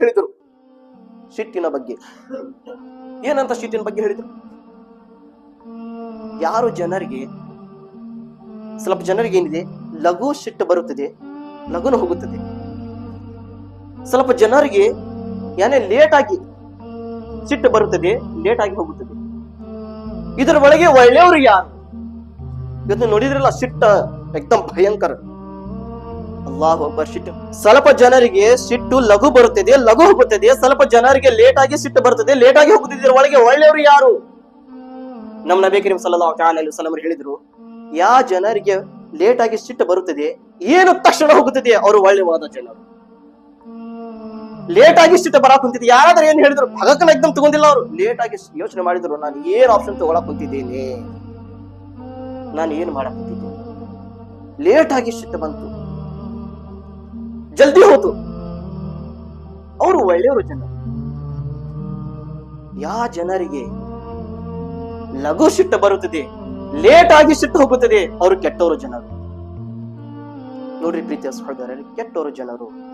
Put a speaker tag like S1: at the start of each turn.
S1: ಹೇಳಿದರು ಸಿಟ್ಟಿನ ಬಗ್ಗೆ. ಏನಂತ ಸಿಟ್ಟಿನ ಬಗ್ಗೆ ಹೇಳಿದರು? ಯಾರು ಜನರಿಗೆ, ಸ್ವಲ್ಪ ಜನರಿಗೆ ಏನಿದೆ? ಲಘು ಸಿಟ್ಟು ಬರುತ್ತದೆ, ಲಘುನ ಹೋಗುತ್ತದೆ. ಸ್ವಲ್ಪ ಜನರಿಗೆ ಏನೇ ಲೇಟ್ ಆಗಿ ಸಿಟ್ಟು ಬರುತ್ತದೆ ಲೇಟ್ ಆಗಿ ಹೋಗುತ್ತದೆ. ಇದರ ಒಳಗೆ ಒಳ್ಳೆಯವರು ಯಾರು? ಇದನ್ನು ನೋಡಿದ್ರಲ್ಲ ಸಿಟ್ಟ, ಎಕ್ದಮ್ ಭಯಂಕರ. ಅಲ್ಲಾಹ್ ಸಿಟ್ಟು. ಸ್ವಲ್ಪ ಜನರಿಗೆ ಸಿಟ್ಟು ಲಘು ಬರುತ್ತದೆ, ಲಘು ಹೋಗುತ್ತದೆ. ಸ್ವಲ್ಪ ಜನರಿಗೆ ಲೇಟ್ ಆಗಿ ಸಿಟ್ಟು ಬರುತ್ತದೆ ಲೇಟ್ ಆಗಿ ಹೋಗುತ್ತಿದ್ದರು ಒಳಗೆ ಒಳ್ಳೆಯವರು ಯಾರು? ನಮ್ಮ ನಬಿ ಕರೀಂ ತಆಲಾ ಅಲೈಹಿ ವಸಲ್ಲಂ ಹೇಳಿದ್ರು, ಯಾ ಜನರಿಗೆ ಲೇಟ್ ಆಗಿ ಸಿಟ್ಟು ಬರುತ್ತದೆ, ಏನು ತಕ್ಷಣ ಹೋಗುತ್ತಿದೆ? ಅವರು ಒಳ್ಳೆಯವಾದ ಜನರು. ಲೇಟ್ ಆಗಿ ಸಿಟ್ಟು ಬರಾಕ್ ಕುಂತಿದ್ದೆ. ಯಾರಾದ್ರೂ ಏನ್ ಹೇಳಿದ್ರು? ಭಗಕನ ಎಕ್ದಮ್ ತಗೊಂಡಿಲ್ಲ ಅವರು. ಲೇಟ್ ಆಗಿ ಯೋಚನೆ ಮಾಡಿದ್ರು, ನಾನು ಏನ್ ಆಪ್ಷನ್ ತಗೊಳಕ್ ಕುಂತಿದ್ದೇನೆ? ನಾನು ಏನ್ ಮಾಡಕ್ ಕುಂತಿದ್ದೇನೆ? ಲೇಟ್ ಆಗಿ ಸಿಟ್ಟು ಬಂತು. ಜಲ್ದಿ ಹೋತು. ಅವರು ಒಳ್ಳೆಯವರು ಜನ. ಯಾ ಜನರಿಗೆ ಲಘು ಸಿಟ್ಟು ಬರುತ್ತದೆ, ಲೇಟ್ ಆಗಿ ಸಿಟ್ಟು ಹೋಗುತ್ತದೆ, ಅವರು ಕೆಟ್ಟವರು ಜನರು. ನೋಡ್ರಿ ಪ್ರೀತಿಯ ಸಹೋದರರು, ಕೆಟ್ಟವರು ಜನರು.